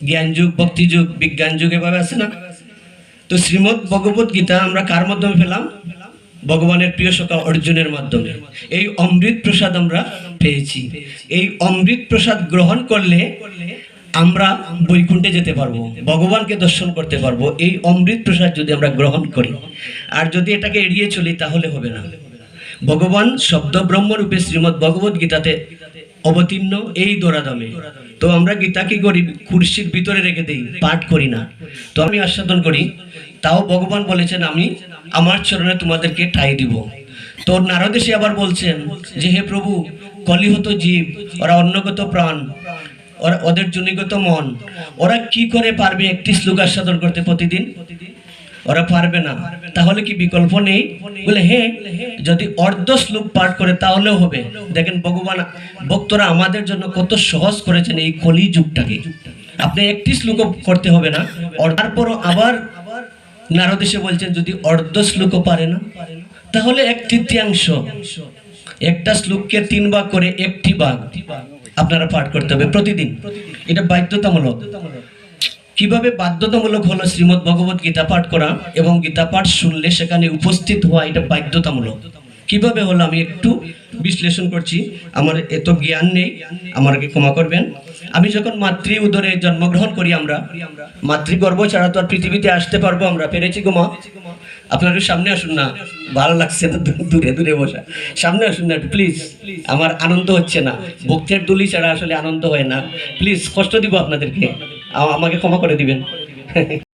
জ্ঞান যুগ ভক্তি যুগ বিজ্ঞান যুগ এভাবে আছে না? তো শ্রীমদ ভগবত গীতা আমরা কার মাধ্যমে পেলাম? ভগবানের প্রিয় সখা অর্জুনের মাধ্যমে। এই অমৃত প্রসাদ আমরা পেয়েছি। এই অমৃত প্রসাদ গ্রহণ করলে আমরা বৈকুণ্ঠে যেতে পারব, ভগবানকে দর্শন করতে পারব। এই অমৃত প্রসাদ যদি আমরা গ্রহণ করি, আর যদি এটাকে এড়িয়ে চলি, তাহলে হবে না। ভগবান শব্দ ব্রহ্মরূপে শ্রীমদ ভগবত গীতাতে অবতীর্ণ এই দোরাদমে। তো আমরা গীতা কি করি? কুর্সির ভিতরে রেখে দিই, পাঠ করি না। তো আমি আস্বাদন করি, তাও ভগবান বলেছেন, আমি আমার চরণে তোমাদেরকে ঠাই দিব। তো নারদ এসে আবার বলছেন যে, হে প্রভু, কলিহত জীব, ওরা অন্যগত প্রাণ, ওরা ওদের জনিগত মন, ওরা কি করে পারবে একটি শ্লোক আস্বাদন করতে প্রতিদিন? ওরা পারবে না। তাহলে কি বিকল্প নেই? বলে হ্যাঁ যদি অর্ধ শ্লোক পাঠ করে তাহলেও হবে। দেখেন, ভগবান, ভক্তরা আমাদের জন্য কত সহজ করেছেন এই কলি যুগটাকে আপনি একটি শ্লোক করতে হবে না। আর তারপরও আবার নারদ এসে বলছেন, যদি অর্ধ শ্লোকও পারে না, তাহলে এক তৃতীয়াংশ। একটা শ্লোককে তিন ভাগ করে একটি ভাগ আপনারা পাঠ করতে হবে প্রতিদিন। এটা বাধ্যতামূলক। কীভাবে বাধ্যতামূলক হলো শ্রীমদ ভগবত গীতা পাঠ করা এবং গীতা পাঠ শুনলে সেখানে উপস্থিত হওয়া এটা বাধ্যতামূলক? কীভাবে হলো? আমি একটু বিশ্লেষণ করছি। আমার এত জ্ঞান নেই আমাকে ক্ষমা করবেন। আমি যখন মাতৃ উদরে জন্মগ্রহণ করি আমরা মাতৃগর্ভ ছাড়া তো আর পৃথিবীতে আসতে পারব আমরা। পেরেছি গোমা আপনারা সামনে আসুন না, ভালো লাগছে না দূরে দূরে বসা। সামনে আসুন না প্লিজ আমার আনন্দ হচ্ছে না। ভক্তের দুলি ছাড়া আসলে আনন্দ হয় না। প্লিজ কষ্ট দিব আপনাদেরকে। আমাকে ক্ষমা করে দিবেন।